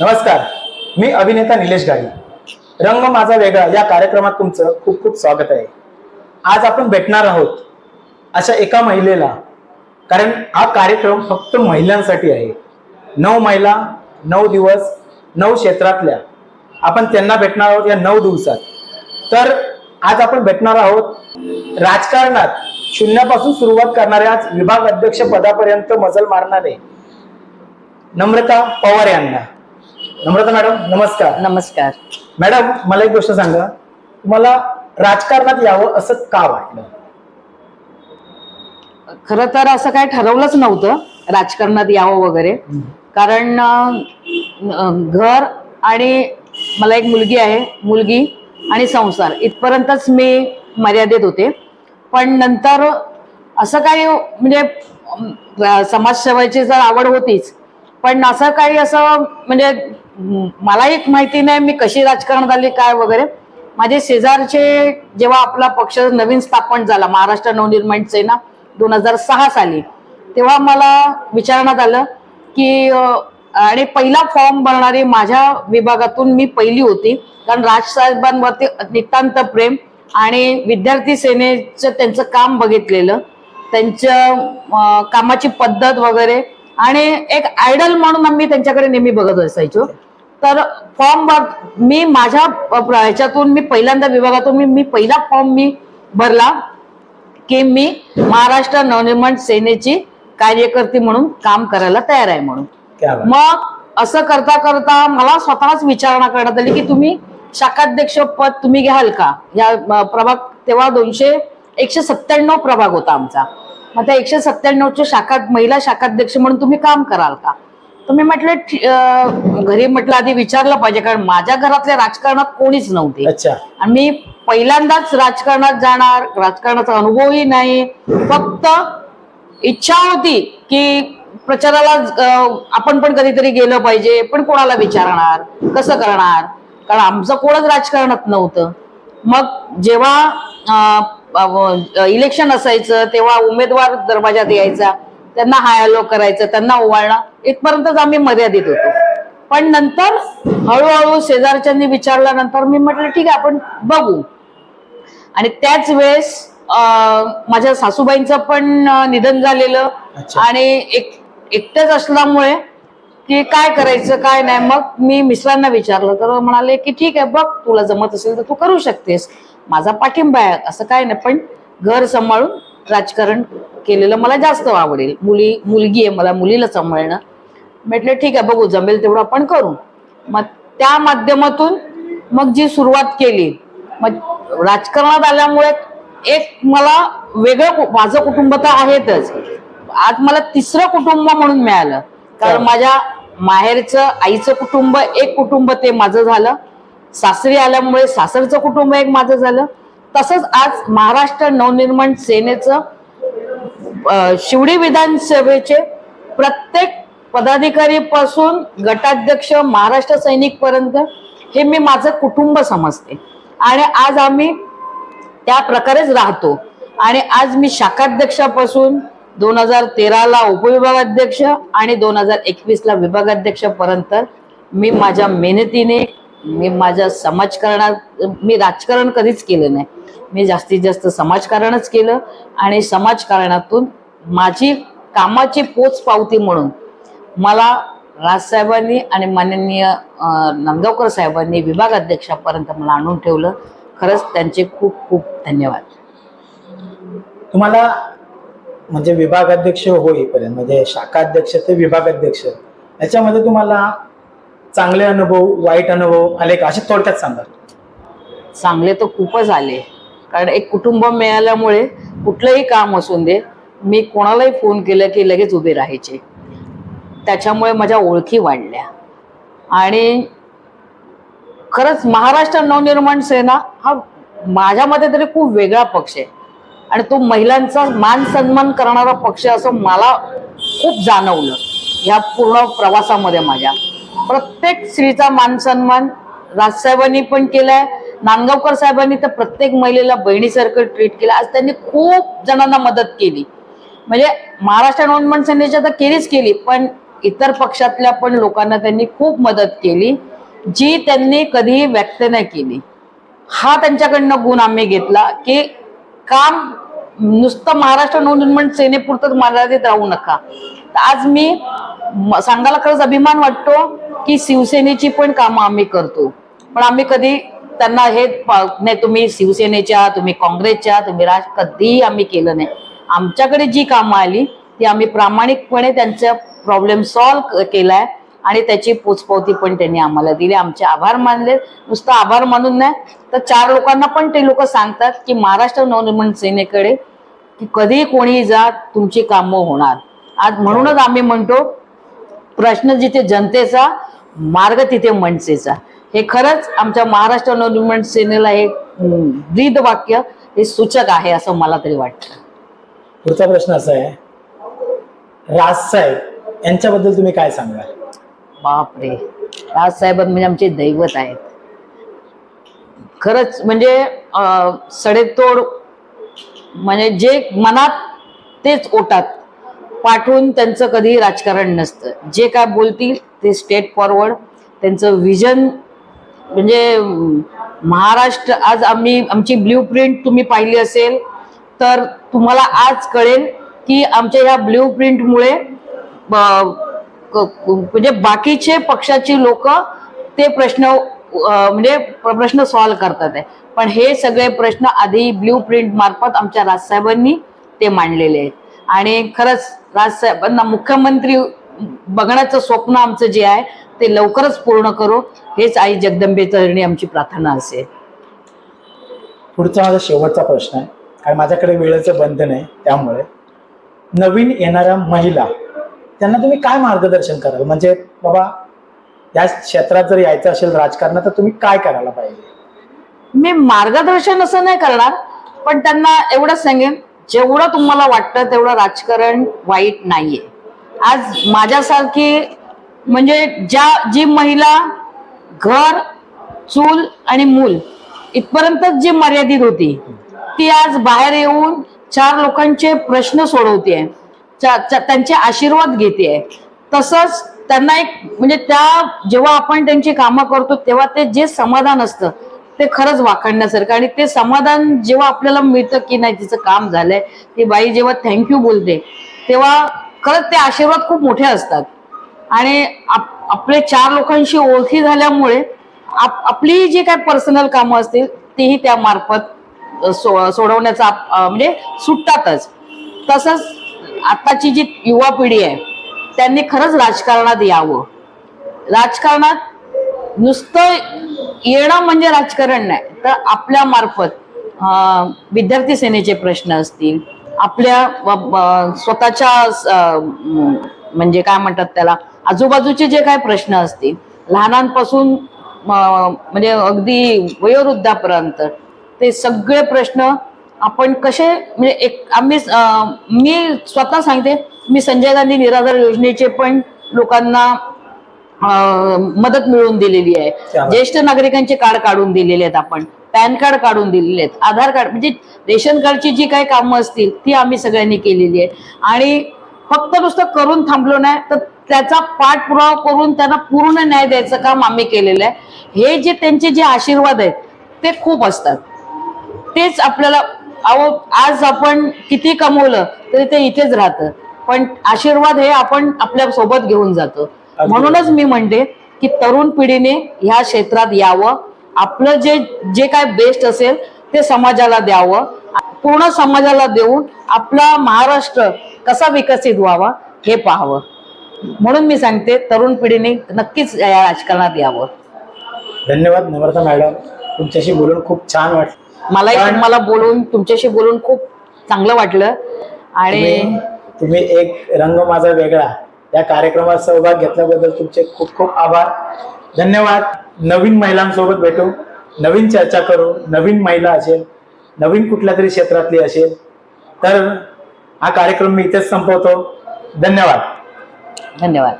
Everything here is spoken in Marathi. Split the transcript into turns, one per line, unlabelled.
नमस्कार मी अभिनेता निलेश गाडी. रंग माझा वेगळा या कार्यक्रमात तुमचं खूप खूप स्वागत आहे. आज आपण भेटणार आहोत अशा एका महिलेला कारण हा कार्यक्रम फक्त महिलांसाठी आहे. नऊ महिला नऊ दिवस नऊ क्षेत्रातल्या. आपण त्यांना भेटणार आहोत या नऊ दिवसात. तर आज आपण भेटणार आहोत राजकारणात. शून्यापासून सुरुवात करणाऱ्या विभाग अध्यक्ष पदापर्यंत मजल मारणारे नम्रता पवार यांना. नम्रता मॅडम नमस्कार.
नमस्कार.
मॅडम मला एक गोष्ट सांगा. तुम्हाला राजकारणात यावं असं का वाटलं?
खर तर असं काय ठरवलंच नव्हतं राजकारणात यावं वगैरे. कारण अं, घर आणि मला एक मुलगी आहे मुलगी आणि संसार. इथपर्यंतच मी मर्यादित होते. पण नंतर असं काही म्हणजे अं, समाजसेवेची जर आवड होतीच. पण असं काही असं म्हणजे मला मलाही माहिती नाही मी कशी राजकारणात आली काय वगैरे. माझे शेजारचे जेव्हा आपला पक्ष नवीन स्थापन झाला महाराष्ट्र नवनिर्माण सेना दोन हजार सहा साली तेव्हा मला विचारण्यात आलं की आणि पहिला फॉर्म भरणारी माझ्या विभागातून मी पहिली होती कारण राजसाहेबांवरती नितांत प्रेम आणि विद्यार्थी सेनेचं त्यांचं काम बघितलेलं त्यांच्या कामाची पद्धत वगैरे आणि एक आयडल म्हणून आम्ही त्यांच्याकडे नेहमी बघत असायचो. तर फॉर्म मी माझ्या ह्याच्यातून मी पहिल्यांदा विभागातून मी मी पहिला फॉर्म मी भरला की मी महाराष्ट्र नवनिर्माण सेनेची कार्यकर्ती म्हणून काम करायला तयार आहे म्हणून. मग असं करता करता मला स्वतःच विचारणा करण्यात आली की तुम्ही शाखाध्यक्ष पद तुम्ही घ्याल का? या प्रभाग तेव्हा दोनशे एकशे सत्त्याण्णव प्रभाग होता आमचा. मग त्या एकशे सत्त्याण्णवचे शाखा महिला शाखाध्यक्ष म्हणून तुम्ही काम कराल का? तर मी म्हटलं घरी म्हटलं आधी विचारलं पाहिजे कारण माझ्या घरातल्या राजकारणात कोणीच नव्हते. आणि मी पहिल्यांदाच राजकारणात जाणार राजकारणाचा अनुभवही नाही. फक्त इच्छा होती की प्रचाराला आपण पण कधीतरी गेलं पाहिजे पण कोणाला विचारणार कसं करणार? कारण आमचं कोणच राजकारणात नव्हतं. मग जेव्हा इलेक्शन असायचं तेव्हा उमेदवार दरवाजात यायचा. त्यांना हाय हॅलो करायचं त्यांना ओवाळणं इथपर्यंतच आम्ही मर्यादित होतो. पण नंतर हळूहळू शेजारच्यांनी विचारल्यानंतर मी म्हटलं ठीक आहे आपण बघू. आणि त्याच वेळेस माझ्या सासूबाईंचं पण निधन झालेलं. आणि एक एकटेच असल्यामुळे की काय करायचं काय नाही मग मी मिस्टरांना विचारलं. तर म्हणाले की ठीक आहे बघ तुला जमत असेल तर तू करू शकतेस. माझा पाठिंबा आहे असं काय नाही. पण घर सांभाळून राजकारण केलेलं मला जास्त आवडेल. मुली मुलगी आहे मला मुलीला सांभाळणं. म्हटलं ठीक आहे बघू जमेल तेवढं आपण करू. मग त्या माध्यमातून मग जी सुरुवात केली मग राजकारणात आल्यामुळे एक मला वेगळं माझं कुटुंब तर आहेतच. आज मला तिसरं कुटुंब म्हणून मिळालं. कारण माझ्या माहेरचं आईचं कुटुंब एक कुटुंब ते माझं झालं. सासरी आल्यामुळे सासरचं कुटुंब एक माझं झालं. तसंच आज महाराष्ट्र नवनिर्माण सेनेचं शिवडी विधानसभेचे प्रत्येक पदाधिकारी पासून गटाध्यक्ष महाराष्ट्र सैनिक पर्यंत हे मी माझं कुटुंब समजते. आणि आज आम्ही त्या प्रकारेच राहतो. आणि आज मी शाखाध्यक्षापासून दोन हजार तेराला उपविभागाध्यक्ष आणि दोन हजार एकवीसला विभागाध्यक्षपर्यंत मी माझ्या मेहनतीने मी माझ्या समाजकारणात मी राजकारण कधीच केलं नाही. मी जास्तीत जास्त समाजकारणच केलं आणि समाजकारणातून माझी कामाची पोच पावती म्हणून मला राजसाहेबांनी आणि माननीय नंदवकर नांदगावकर साहेबांनी विभागाध्यक्षापर्यंत मला आणून ठेवलं. खरंच त्यांचे खूप खूप धन्यवाद.
तुम्हाला म्हणजे विभागाध्यक्ष होईपर्यंत म्हणजे शाखा अध्यक्ष ते विभागाध्यक्ष याच्यामध्ये तुम्हाला चांगले अनुभव वाईट अनुभव आले का? असे थोडक्यात सांगा.
चांगले तर खूपच आले. कारण एक कुटुंब मिळाल्यामुळे कुठलंही काम असून दे मी कोणालाही फोन केलं की लगेच उभे राहायचे. त्याच्यामुळे माझ्या ओळखी वाढल्या. आणि खरंच महाराष्ट्र नवनिर्माण सेना हा माझ्या मते तरी खूप वेगळा पक्ष आहे. आणि तो महिलांचा मान सन्मान करणारा पक्ष असं मला खूप जाणवलं. या पूर्ण प्रवासामध्ये माझ्या. प्रत्येक स्त्रीचा मान सन्मान राजसाहेबांनी पण केलाय. नांदगावकर साहेबांनी तर प्रत्येक महिलेला बहिणीसारखं ट्रीट केलं. आज त्यांनी खूप जणांना मदत केली. म्हणजे महाराष्ट्र नोंदमन सेनेच्या तर केलीच केली पण इतर पक्षातल्या पण लोकांना त्यांनी खूप मदत केली जी त्यांनी कधीही व्यक्त नाही केली. हा त्यांच्याकडनं गुण आम्ही घेतला की काम नुसतं महाराष्ट्र नवनिर्माण सेनेपुरतंच मर्यादित राहू नका. आज मी सांगायला खरंच अभिमान वाटतो की शिवसेनेची पण कामं आम्ही करतो. पण आम्ही कधी त्यांना हे नाही तुम्ही शिवसेनेच्या तुम्ही काँग्रेसच्या तुम्ही राज कधीही आम्ही केलं नाही. आमच्याकडे जी कामं आली ती आम्ही प्रामाणिकपणे त्यांचा प्रॉब्लेम सॉल्व केलाय आणि त्याची पोचपावती पण त्यांनी आम्हाला दिली. आमचे आभार मानले. नुसतं आभार मानून नाही तर चार लोकांना पण ते लोक सांगतात की महाराष्ट्र नवनिर्माण सेनेकडे की कधी कोणी जा तुमची कामं होणार. आज म्हणूनच आम्ही म्हणतो प्रश्न जिथे जनतेचा मार्ग तिथे मनसेचा. हे खरंच आमच्या महाराष्ट्र नवनिर्माण सेनेला हे ब्रीद वाक्य हे सूचक आहे असं मला तरी वाटतं.
पुढचा प्रश्न असा आहे राजसाहेब यांच्याबद्दल तुम्ही काय सांगाल?
बापरे. राजसाहेब म्हणजे आमचे दैवत आहेत. खरंच म्हणजे सडेतोड म्हणजे जे मनात तेच ओटात. पाठवून त्यांचं कधी राजकारण नसतं. जे काय बोलतील ते स्टेट फॉरवर्ड त्यांचं विजन म्हणजे महाराष्ट्र आज आम्ही आमची ब्ल्यू प्रिंट तुम्ही पाहिली असेल तर तुम्हाला आज कळेल की आमच्या ह्या ब्ल्यू प्रिंटमुळे म्हणजे बाकीचे पक्षाची लोक ते प्रश्न म्हणजे प्र- प्रश्न सॉल्व्ह करतात. आहे पण हे सगळे प्रश्न आधी ब्ल्यू प्रिंट मार्फत आमच्या राजसाहेबांनी ते मांडलेले आहेत. आणि खरंच राजसाहेबांना मुख्यमंत्री बघण्याचं स्वप्न आमचं जे आहे ते लवकरच पूर्ण करू. हेच आई जगदंबे चरणी आमची प्रार्थना असेल
पुढचा माझा शेवटचा प्रश्न आहे कारण माझ्याकडे वेळेचं बंधन आहे त्यामुळे नवीन येणाऱ्या महिला त्यांना तुम्ही काय मार्गदर्शन कराल? म्हणजे बाबा या क्षेत्रात जर यायचं असेल राजकारणात तर तुम्ही काय करायला पाहिजे?
मी मार्गदर्शन असं नाही करणार पण त्यांना एवढंच सांगेन जेवढं तुम्हाला वाटतं तेवढं राजकारण वाईट नाहीये. आज माझ्यासारखी म्हणजे ज्या जी महिला घर चूल आणि मूल इथपर्यंतच जी मर्यादित होती ती आज बाहेर येऊन चार लोकांचे प्रश्न सोडवते त्यांचे आशीर्वाद घेते तसंच त्यांना एक म्हणजे त्या जेव्हा आपण त्यांची कामं करतो तेव्हा ते जे समाधान असतं ते खरंच वाखाणण्यासारखं. आणि ते समाधान जेव्हा आपल्याला मिळतं की नाही तिचं काम झालंय ती बाई जेव्हा थँक्यू बोलते तेव्हा खरंच ते आशीर्वाद खूप मोठे असतात. आणि आप- आपले चार लोकांशी ओळखी झाल्यामुळे आप- आपली जी काय पर्सनल कामं असतील तीही त्या मार्फत सो सोडवण्याचा आप- म्हणजे सुटतातच. तसंच आताची जी युवा पिढी आहे त्यांनी खरंच राजकारणात यावं. राजकारणात नुसतं येणं म्हणजे राजकारण नाही तर आपल्या मार्फत विद्यार्थी सेनेचे प्रश्न असतील आपल्या स्वतःच्या म्हणजे काय म्हणतात त्याला आजूबाजूचे जे काय प्रश्न असतील लहानांपासून म्हणजे अगदी वयोवृद्धापर्यंत ते सगळे प्रश्न आपण कसे म्हणजे एक आम्ही मी स्वतः सांगते मी संजय गांधी निराधार योजनेचे पण लोकांना मदत मिळवून दिलेली आहे. ज्येष्ठ नागरिकांचे कार्ड काढून दिलेले आहेत आपण. पॅन कार्ड काढून दिलेले आहेत. आधार कार्ड म्हणजे रेशन कार्डची जी काही कामं असतील ती आम्ही सगळ्यांनी केलेली आहे. आणि फक्त नुसतं करून थांबलो नाही तर त्याचा पाठपुरावा करून त्यांना पूर्ण न्याय द्यायचं काम आम्ही केलेलं आहे. हे जे त्यांचे जे आशीर्वाद आहेत ते खूप असतात. तेच आपल्याला अहो आज आपण किती कमवलं तरी ते इथेच राहतं. पण आशीर्वाद हे आपण आपल्यासोबत घेऊन जातो. म्हणूनच मी म्हणते की तरुण पिढीने ह्या क्षेत्रात यावं. आपलं जे जे काय बेस्ट असेल ते समाजाला द्यावं. पूर्ण समाजाला देऊन आपला महाराष्ट्र कसा विकसित व्हावा हे पाहावं. म्हणून मी सांगते तरुण पिढीने नक्कीच या राजकारणात यावं.
धन्यवाद नम्रता मॅडम. तुमच्याशी बोलून खूप छान वाटलं.
मलाही तुम्हाला बोलून तुमच्याशी बोलून खूप चांगलं वाटलं. आणि
तुम्ही एक रंग माझा वेगळा. या कार्यक्रमात सहभाग घेतल्याबद्दल तुमचे खूप खूप आभार. धन्यवाद. नवीन महिलांसोबत भेटू. नवीन चर्चा करू. नवीन महिला असेल. नवीन कुठल्या तरी क्षेत्रातली असेल. तर हा कार्यक्रम मी इथेच संपवतो. धन्यवाद.
धन्यवाद.